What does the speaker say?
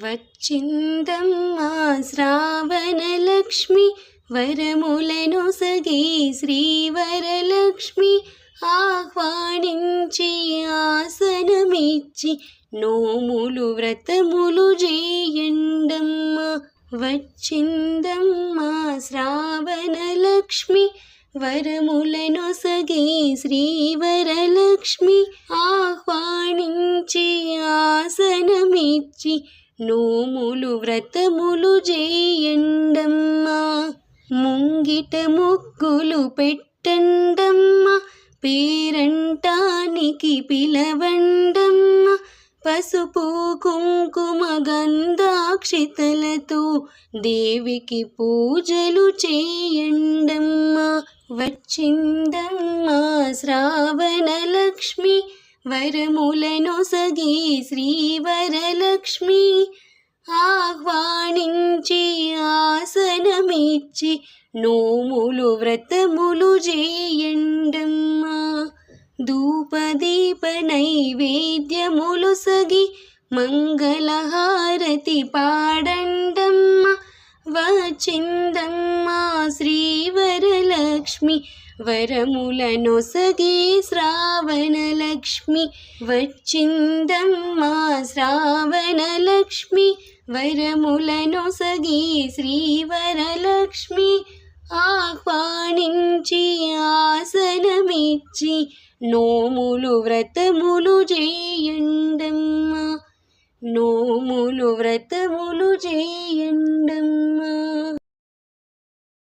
వచ్చిందమ్మా శ్రావణలక్ష్మి వరములను సగి శ్రీవరలక్ష్మి ఆహ్వానించి ఆసనమిచ్చి నోములు వ్రతములు చేయండమ్మా. వచ్చిందమ్మా శ్రావణలక్ష్మి వరములను సగి శ్రీవరలక్ష్మి ఆహ్వానించి ఆసనమిచ్చి నోములు వ్రతములు చేయండమ్మా. ముంగిట ముగ్గులు పెట్టండమ్మా. పేరంటానికి పిలవండమ్మా. పసుపు కుంకుమ గంధాక్షితలతో దేవికి పూజలు చేయండమ్మా. వచ్చిందమ్మా శ్రావణ లక్ష్మి వరములను సగి వరలక్ష్మి ఆహ్వానించి ఆసనమిచ్చి నోములు వ్రతములు చేయండమ్మా ధూపదీప నైవేద్యములు సగి మంగళహారతి పాడండమ్మ. వచ్చిందమ్మా శ్రీవరలక్ష్మి వరములను సగి శ్రావణలక్ష్మి వచ్చిందమ్మా శ్రావణలక్ష్మి వరములను సగి శ్రీవరలక్ష్మి ఆహ్వానించి ఆసనమిచ్చి నోములు వ్రతములు చేయండమ్మా. నోములు వ్రతములు చేయండమ్మా.